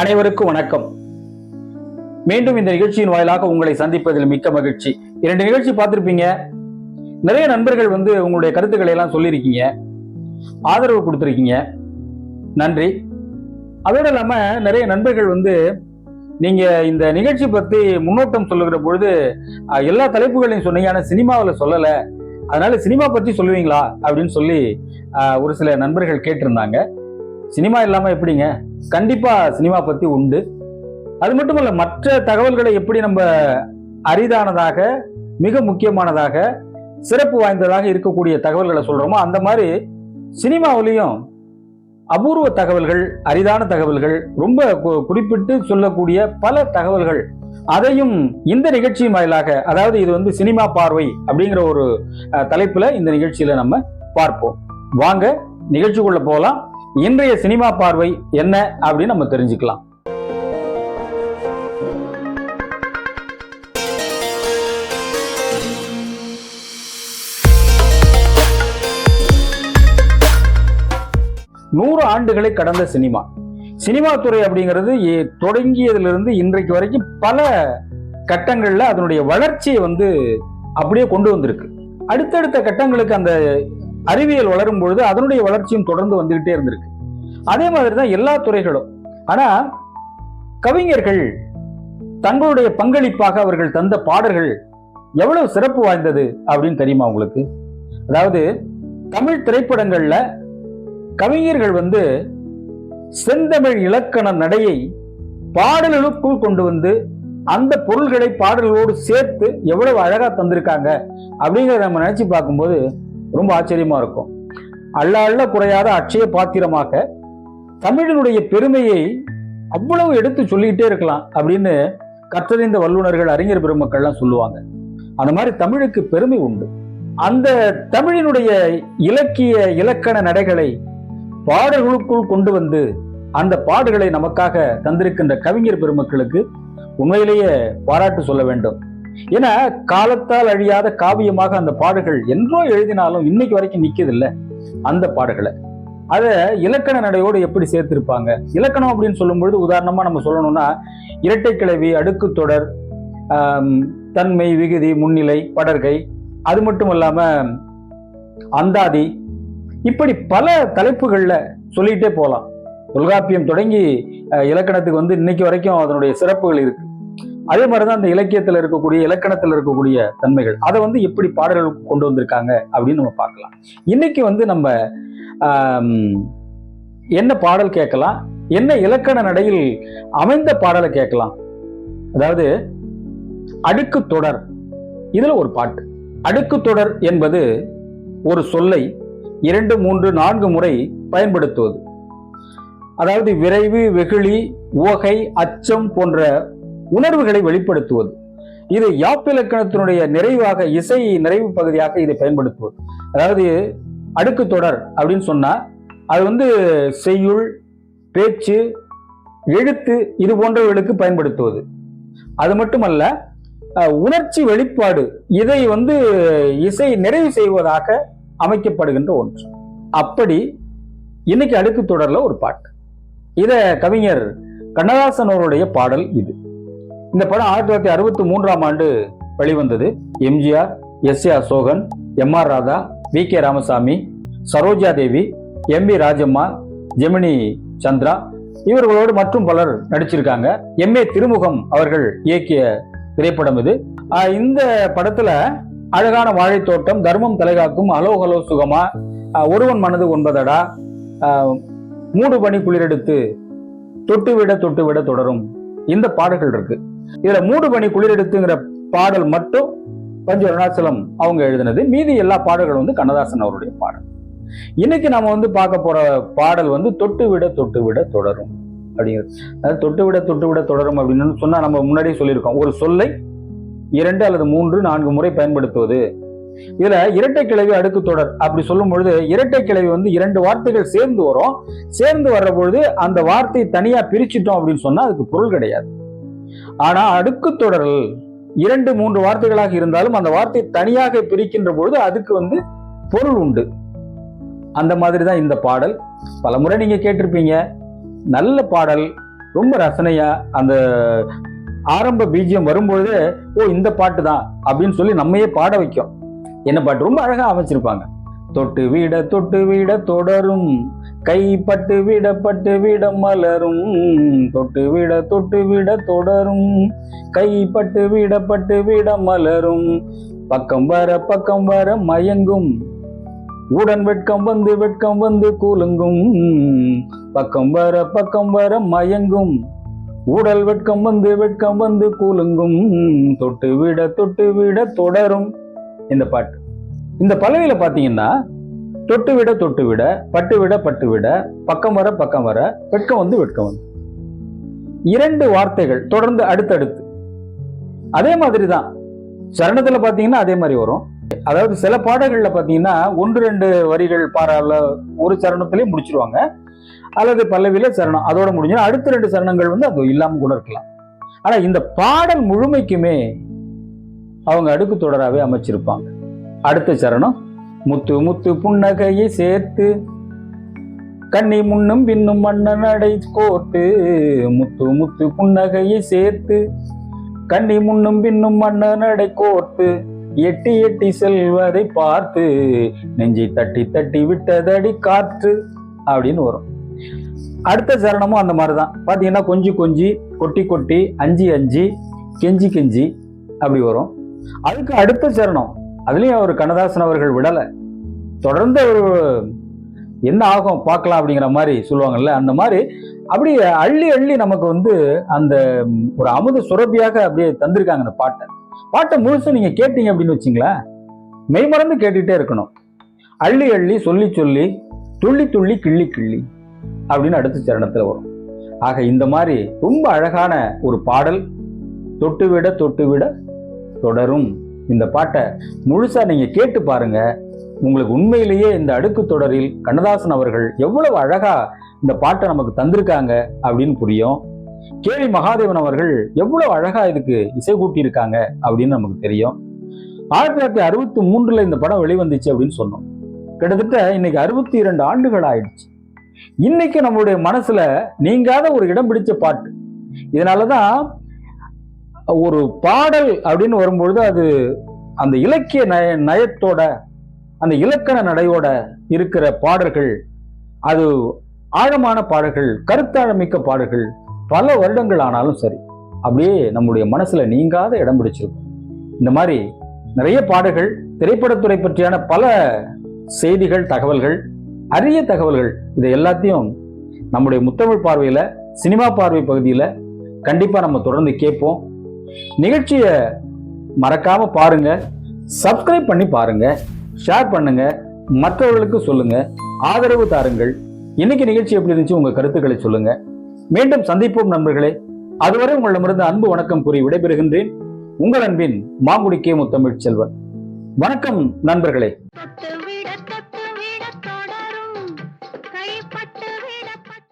அனைவருக்கும் வணக்கம். மீண்டும் இந்த நிகழ்ச்சியின் வாயிலாக உங்களை சந்திப்பதில் மிக்க மகிழ்ச்சி. இரண்டு நிகழ்ச்சி பார்த்துருப்பீங்க. நிறைய நண்பர்கள் வந்து உங்களுடைய கருத்துக்களை எல்லாம் சொல்லியிருக்கீங்க. ஆதரவு கொடுத்துருக்கீங்க. நன்றி. அதோடு இல்லாமல் நிறைய நண்பர்கள் வந்து நீங்கள் இந்த நிகழ்ச்சி பற்றி முன்னோட்டம் சொல்லுகிற பொழுது எல்லா தலைப்புகளையும் சொன்னீங்க. ஆனால் சினிமாவில் சொல்லலை. அதனால சினிமா பற்றி சொல்லுவீங்களா? அப்படின்னு சொல்லி ஒரு சில நண்பர்கள் கேட்டிருந்தாங்க. சினிமா இல்லாமல் எப்படிங்க? கண்டிப்பாக சினிமா பற்றி உண்டு. அது மட்டுமல்ல மற்ற தகவல்களை எப்படி நம்ம அரிதானதாக மிக முக்கியமானதாக சிறப்பு வாய்ந்ததாக இருக்கக்கூடிய தகவல்களை சொல்கிறோமோ அந்த மாதிரி சினிமாவிலையும் அபூர்வ தகவல்கள் அரிதான தகவல்கள் ரொம்ப குறிப்பிட்டு சொல்லக்கூடிய பல தகவல்கள் அதையும் இந்த நிகழ்ச்சியின் வாயிலாக அதாவது இது வந்து சினிமா பார்வை அப்படிங்கிற ஒரு தலைப்பில் தலைப்புல இந்த நிகழ்ச்சியில நம்ம பார்ப்போம். வாங்க நிகழ்ச்சிக்குள்ள போகலாம். இன்றைய சினிமா பார்வை என்ன அப்படின்னு நம்ம தெரிஞ்சுக்கலாம். நூறு ஆண்டுகளை கடந்த சினிமா. சினிமா துறை அப்படிங்கிறது தொடங்கியதிலிருந்து இன்றைக்கு வரைக்கும் பல கட்டங்கள்ல அதனுடைய வளர்ச்சியை வந்து அப்படியே கொண்டு வந்திருக்கு. அடுத்தடுத்த கட்டங்களுக்கு அந்த அறிவியல் வளரும் பொழுது அதனுடைய வளர்ச்சியும் தொடர்ந்து வந்துகிட்டே இருந்திருக்கு. அதே மாதிரி தான் எல்லா துறைகளும். ஆனா கவிஞர்கள் தங்களுடைய பங்களிப்பாக அவர்கள் தந்த பாடல்கள் எவ்வளவு சிறப்பு வாய்ந்தது அப்படின்னு தெரியுமா உங்களுக்கு? அதாவது தமிழ் திரைப்படங்கள்ல கவிஞர்கள் வந்து செந்தமிழ் இலக்கண நடையை பாடல்களுக்குள் கொண்டு வந்து அந்த பொருள்களை பாடல்களோடு சேர்த்து எவ்வளவு அழகா தந்திருக்காங்க அப்படிங்கிறத நம்ம நினைச்சு பார்க்கும்போது ரொம்ப ஆச்சரியமா இருக்கும். அள்ள அள்ள குறையாத அட்சய பாத்திரமாக தமிழினுடைய பெருமையை அவ்வளவு எடுத்து சொல்லிக்கிட்டே இருக்கலாம் அப்படின்னு கற்றறிந்த வல்லுநர்கள் அறிஞர் பெருமக்கள்லாம் சொல்லுவாங்க. அந்த மாதிரி தமிழுக்கு பெருமை உண்டு. அந்த தமிழினுடைய இலக்கிய இலக்கண நடைகளை பாடல்களுக்குள் கொண்டு வந்து அந்த பாடுகளை நமக்காக தந்திருக்கின்ற கவிஞர் பெருமக்களுக்கு உண்மையிலேயே பாராட்டு சொல்ல வேண்டும். ஏன்னா காலத்தால் அழியாத காவியமாக அந்த பாடுகள் என்றோ எழுதினாலும் இன்னைக்கு வரைக்கும் நிக்கதில்ல அந்த பாடல்களை. அதை இலக்கண நடையோடு எப்படி சேர்த்திருப்பாங்க? இலக்கணம் அப்படின்னு சொல்லும் பொழுது உதாரணமா நம்ம சொல்லணும்னா இரட்டை கிளவி அடுக்கு தொடர் தன்மை விகுதி முன்னிலை படர்கை அது மட்டும் இல்லாம அந்தாதி இப்படி பல தலைப்புகள்ல சொல்லிட்டே போகலாம். தொல்காப்பியம் தொடங்கி இலக்கணத்துக்கு வந்து இன்னைக்கு வரைக்கும் அதனுடைய சிறப்புகள் இருக்கு. அதே மாதிரிதான் அந்த இலக்கியத்துல இருக்கக்கூடிய இலக்கணத்துல இருக்கக்கூடிய தன்மைகள். அதை வந்து எப்படி பாடல்களுக்கு கொண்டு வந்திருக்காங்க அப்படின்னு நம்ம பார்க்கலாம். இன்னைக்கு வந்து நம்ம என்ன பாடல் கேட்கலாம்? என்ன இலக்கண நடையில் அமைந்த பாடலை கேட்கலாம்? அதாவது அடுக்கு தொடர். இதுல ஒரு பாட்டு. அடுக்கு தொடர் என்பது ஒரு சொல்லை இரண்டு மூன்று நான்கு முறை பயன்படுத்துவது. அதாவது விரைவு வெகுளி ஓகை அச்சம் போன்ற உணர்வுகளை வெளிப்படுத்துவது. இது யாப்பிலக்கணத்தினுடைய நிறைவாக இசை நிறைவு பகுதியாக இதை பயன்படுத்துவது. அதாவது அடுக்கு தொடர் அப்படின்னு சொன்னா அது வந்து செய்யுள் பேச்சு எழுத்து இது போன்றவர்களுக்கு பயன்படுத்துவது. அது மட்டுமல்ல உணர்ச்சி வெளிப்பாடு இதை வந்து இசை நிறைவு செய்வதாக அமைக்கப்படுகின்ற ஒன்று. அப்படி இன்னைக்கு அடுக்கு தொடரில் ஒரு பாட்டு. இதை கவிஞர் கண்ணதாசன் அவருடைய பாடல் இது. இந்த படம் ஆயிரத்தி தொள்ளாயிரத்தி அறுபத்தி மூன்றாம் ஆண்டு வெளிவந்தது. MGR S A Asokan M R Radha V K Ramasamy Saroja Devi M V Rajamma Gemini Chandra இவர்களோடு மற்றும் பலர் நடிச்சிருக்காங்க. எம் ஏ திருமுகம் அவர்கள் இயக்கிய திரைப்படம் இது. இந்த படத்துல அழகான வாழைத்தோட்டம் தர்மம் தலைகாக்கும் அலோ ஹலோ சுகமா ஒருவன் மனது ஒன்பதடா மூடு பணி குளிரெடுத்து தொட்டு விட தொடரும். இந்த பாடல்கள் இருக்கு. இதுல மூடு பணி குளிரெடுத்துங்கிற பாடல் மட்டும் பஞ்ச அருணாச்சலம் அவங்க எழுதினது. மீதி எல்லா பாடல்களும் வந்து கண்ணதாசன் அவருடைய பாடல். இன்னைக்கு நாம வந்து பார்க்க போற பாடல் வந்து தொட்டு விட தொட்டு விட தொடரும் அப்படிங்கிறது. அதாவது தொட்டு விட தொட்டு விட தொடரும் அப்படின்னு சொன்னா நம்ம முன்னாடியே சொல்லியிருக்கோம். ஒரு சொல்லை இரண்டு அல்லது மூன்று நான்கு முறை பயன்படுத்துவது. இதுல இரட்டை கிளவி அடுக்கு தொடர் அப்படி சொல்லும் பொழுது இரட்டை கிளவி வந்து இரண்டு வார்த்தைகள் சேர்ந்து வரும். சேர்ந்து வர்ற பொழுது அந்த வார்த்தையை தனியா பிரிச்சிட்டோம் அப்படின்னு சொன்னா அதுக்கு பொருள் கிடையாது. ஆனா அடுக்கு தொடரல் இரண்டு மூன்று வார்த்தைகளாக இருந்தாலும் அந்த வார்த்தை தனியாக பிரிக்கின்ற பொழுது அதுக்கு வந்து பொருள் உண்டு. அந்த மாதிரி தான் இந்த பாடல். பல முறை நீங்க கேட்டிருப்பீங்க நல்ல பாடல் ரொம்ப ரசனையா அந்த ஆரம்ப பீஜியம் வரும்பொழுதே ஓ இந்த பாட்டு தான் அப்படின்னு சொல்லி நம்மையே பாட வைக்கும். என்ன பாட்டு? ரொம்ப அழகா அமைச்சிருப்பாங்க. தொட்டு விட தொட்டு விட தொடரும். கைப்பட்டு விடப்பட்டு விட மலரும். தொட்டு விட தொட்டு விட தொடரும். கைப்பட்டு விடப்பட்டு விட மலரும். பக்கம் வர பக்கம் வர மயங்கும். உடன் வெட்கம் வந்து வெட்கம் வந்து கூலுங்கும். பக்கம் வர பக்கம் வர மயங்கும். உடல் வெட்கம் வந்து வெட்கம் வந்து கூலுங்கும். தொட்டு விட தொட்டு விட தொடரும். இந்த பாட்டு. இந்த பல்லவியில் பார்த்தீங்கன்னா தொட்டு விட தொட்டு விட பட்டு விட பட்டு விட பக்கம் வர பக்கம் வர வெட்கம் வந்து வெட்கம் வந்து. இரண்டு வார்த்தைகள் தொடர்ந்து அடுத்தடுத்து. அதே மாதிரி தான் சரணத்தில் பார்த்தீங்கன்னா அதே மாதிரி வரும். அதாவது சில பாடல்களில் பார்த்தீங்கன்னா ஒன்று ரெண்டு வரிகள் பாரால ஒரு சரணத்திலே முடிச்சிருவாங்க. அல்லது பல்லவியில் சரணம் அதோட முடிஞ்சு அடுத்த ரெண்டு சரணங்கள் வந்து அது இல்லாமல் கூட இருக்கலாம். ஆனால் இந்த பாடல் முழுமைக்குமே அவங்க அடுக்கு தொடராகவே அமைச்சிருப்பாங்க. அடுத்த சரணம். முத்து முத்து புன்னகையை சேர்த்து கண்ணி முன்னும் பின்னும் மன்ன அடை கோர்த்து முத்து முத்து புன்னகையை சேர்த்து கண்ணி முன்னும் பின்னும் மன்ன அடை கோர்த்து எட்டி எட்டி செல்வதை பார்த்து நெஞ்சை தட்டி தட்டி விட்டதடி காற்று அப்படின்னு வரும். அடுத்த சரணமும் அந்த மாதிரி தான் பார்த்தீங்கன்னா கொஞ்சி கொஞ்சி கொட்டி கொட்டி அஞ்சு அஞ்சு கெஞ்சி கெஞ்சி அப்படி வரும். அதுக்கு அடுத்த சரணம். அதுலேயும் அவர் கண்ணதாசன் அவர்கள் விடலை. தொடர்ந்து ஒரு என்ன ஆகும் பார்க்கலாம் அப்படிங்கிற மாதிரி சொல்லுவாங்கல்ல அந்த மாதிரி அப்படியே அள்ளி அள்ளி நமக்கு வந்து அந்த ஒரு அமுத சுரபியாக அப்படியே தந்திருக்காங்க அந்த பாட்டை. பாட்டை முழுசும் நீங்கள் கேட்டீங்க அப்படின்னு வச்சிங்களேன் மெய்மறந்து கேட்டுகிட்டே இருக்கணும். அள்ளி அள்ளி சொல்லி சொல்லி துள்ளி துள்ளி கிள்ளி கிள்ளி அப்படின்னு அடுத்த சரணத்தில் வரும். ஆக இந்த மாதிரி ரொம்ப அழகான ஒரு பாடல் தொட்டு விட தொட்டு விட தொடரும். இந்த பாட்டை முழுசாக நீங்கள் கேட்டு பாருங்கள் உங்களுக்கு உண்மையிலேயே இந்த அடுக்கு தொடரில் கண்ணதாசன் அவர்கள் எவ்வளவு அழகாக இந்த பாட்டை நமக்கு தந்திருக்காங்க அப்படின்னு புரியும். கேவி மகாதேவன் அவர்கள் எவ்வளவு அழகாக இதுக்கு இசை கூட்டியிருக்காங்க அப்படின்னு நமக்கு தெரியும். ஆயிரத்தி தொள்ளாயிரத்தி அறுபத்தி மூன்றில் இந்த படம் வெளிவந்துச்சு அப்படின்னு சொன்னோம். கிட்டத்தட்ட இன்னைக்கு அறுபத்தி இரண்டு ஆண்டுகள் ஆயிடுச்சு. இன்னைக்கு நம்மளுடைய மனசுல நீங்காத ஒரு இடம் பிடிச்ச பாட்டு. இதனாலதான் ஒரு பாடல் அப்படின்னு வரும்பொழுது அது அந்த இலக்கிய நய நயத்தோட அந்த இலக்கண நடையோட இருக்கிற பாடல்கள். அது ஆழமான பாடல்கள் கருத்தாழமிக்க பாடல்கள் பல வருடங்கள் ஆனாலும் சரி அப்படியே நம்முடைய மனசுல நீங்காத இடம் பிடிச்சிருக்கும். இந்த மாதிரி நிறைய பாடல்கள் திரைப்படத்துறை பற்றியான பல செய்திகள் தகவல்கள் அரிய தகவல்கள் இதை எல்லாத்தையும் நம்முடைய முத்தமிழ் பார்வையில சினிமா பார்வை பகுதியில கண்டிப்பா நம்ம தொடர்ந்து கேட்போம். நிகழ்ச்சியை மறக்காம பாருங்க சப்ஸ்கிரைப் பண்ணி பாருங்க ஷேர் பண்ணுங்க மற்றவர்களுக்கு சொல்லுங்க ஆதரவு தாருங்கள். இன்னைக்கு நிகழ்ச்சி எப்படி இருந்துச்சு? உங்க கருத்துக்களை சொல்லுங்க. மீண்டும் சந்திப்போம் நண்பர்களே. அதுவரை உங்களிடமிருந்து அன்பு வணக்கம் கூறி விடைபெறுகின்றேன். உங்கள் அன்பின் மாங்குடி கே முத்தமிழ் செல்வன் வணக்கம் நண்பர்களே.